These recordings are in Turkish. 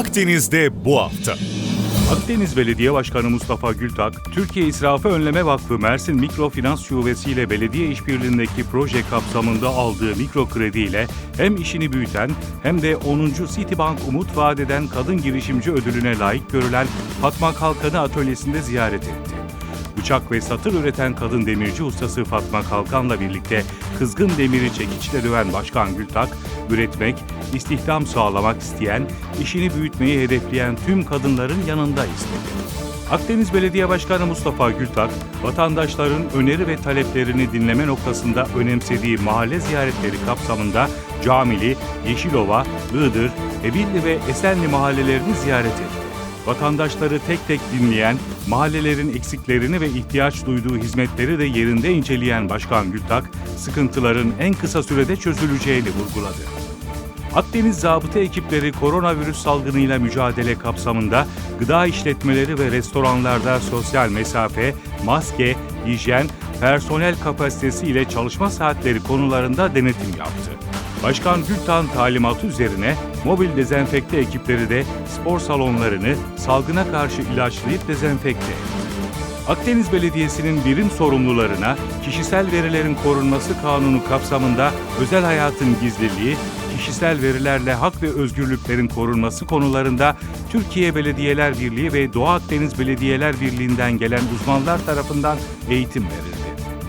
Akdeniz'de bu hafta. Akdeniz Belediye Başkanı Mustafa Gültak, Türkiye İsrafı Önleme Vakfı Mersin Mikrofinans Şubesi ile belediye işbirliğindeki proje kapsamında aldığı mikro krediyle hem işini büyüten hem de 10. Citibank Umut Vadeden Kadın Girişimci Ödülüne layık görülen Fatma Kalkan'ı atölyesinde ziyaret etti. Bıçak ve satır üreten kadın demirci ustası Fatma Kalkan'la birlikte kızgın demiri çekiçle döven Başkan Gültak, üretmek, istihdam sağlamak isteyen, işini büyütmeyi hedefleyen tüm kadınların yanında istedi. Akdeniz Belediye Başkanı Mustafa Gültak, vatandaşların öneri ve taleplerini dinleme noktasında önemsediği mahalle ziyaretleri kapsamında Camili, Yeşilova, Iğdır, Ebilli ve Esenli mahallelerini ziyaret etti vatandaşları tek tek dinleyen, mahallelerin eksiklerini ve ihtiyaç duyduğu hizmetleri de yerinde inceleyen Başkan Gültak, sıkıntıların en kısa sürede çözüleceğini vurguladı. Akdeniz zabıta ekipleri koronavirüs salgınıyla mücadele kapsamında gıda işletmeleri ve restoranlarda sosyal mesafe, maske, hijyen, personel kapasitesi ile çalışma saatleri konularında denetim yaptı. Başkan Gültan talimatı üzerine mobil dezenfekte ekipleri de spor salonlarını salgına karşı ilaçlayıp dezenfekte. Akdeniz Belediyesi'nin birim sorumlularına kişisel verilerin korunması kanunu kapsamında özel hayatın gizliliği, kişisel verilerle hak ve özgürlüklerin korunması konularında Türkiye Belediyeler Birliği ve Doğu Akdeniz Belediyeler Birliği'nden gelen uzmanlar tarafından eğitim verildi.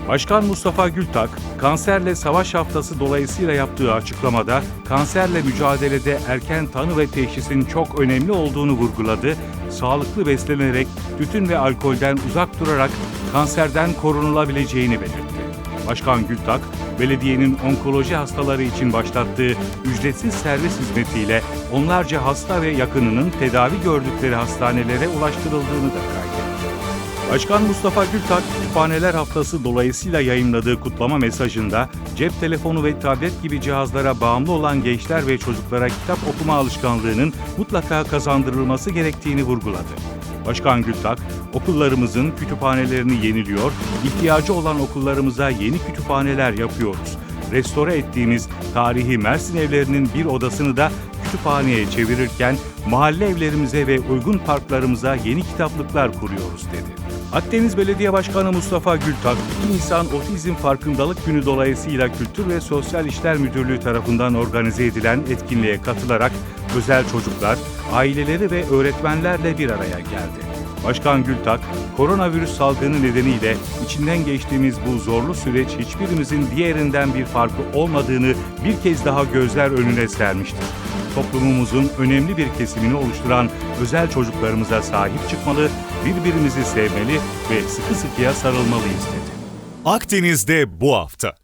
Başkan Mustafa Gültak, kanserle savaş haftası dolayısıyla yaptığı açıklamada kanserle mücadelede erken tanı ve teşhisin çok önemli olduğunu vurguladı, sağlıklı beslenerek, tütün ve alkolden uzak durarak kanserden korunulabileceğini belirtti. Başkan Gültak, belediyenin onkoloji hastaları için başlattığı ücretsiz servis hizmetiyle onlarca hasta ve yakınının tedavi gördükleri hastanelere ulaştırıldığını da kaydetti. Başkan Mustafa Gültak, Kütüphaneler Haftası dolayısıyla yayınladığı kutlama mesajında cep telefonu ve tablet gibi cihazlara bağımlı olan gençler ve çocuklara kitap okuma alışkanlığının mutlaka kazandırılması gerektiğini vurguladı. Başkan Gültak, okullarımızın kütüphanelerini yeniliyor, ihtiyacı olan okullarımıza yeni kütüphaneler yapıyoruz. Restore ettiğimiz tarihi Mersin evlerinin bir odasını da kütüphaneye çevirirken mahalle evlerimize ve uygun parklarımıza yeni kitaplıklar kuruyoruz dedi. Akdeniz Belediye Başkanı Mustafa Gültak, 2 Nisan Otizm Farkındalık Günü dolayısıyla Kültür ve Sosyal İşler Müdürlüğü tarafından organize edilen etkinliğe katılarak özel çocuklar, aileleri ve öğretmenlerle bir araya geldi. Başkan Gültak, koronavirüs salgını nedeniyle içinden geçtiğimiz bu zorlu süreç hiçbirimizin diğerinden bir farkı olmadığını bir kez daha gözler önüne sermiştir. Toplumumuzun önemli bir kesimini oluşturan özel çocuklarımıza sahip çıkmalı, birbirimizi sevmeli ve sıkı sıkıya sarılmalıyız dedi. Akdeniz'de bu hafta.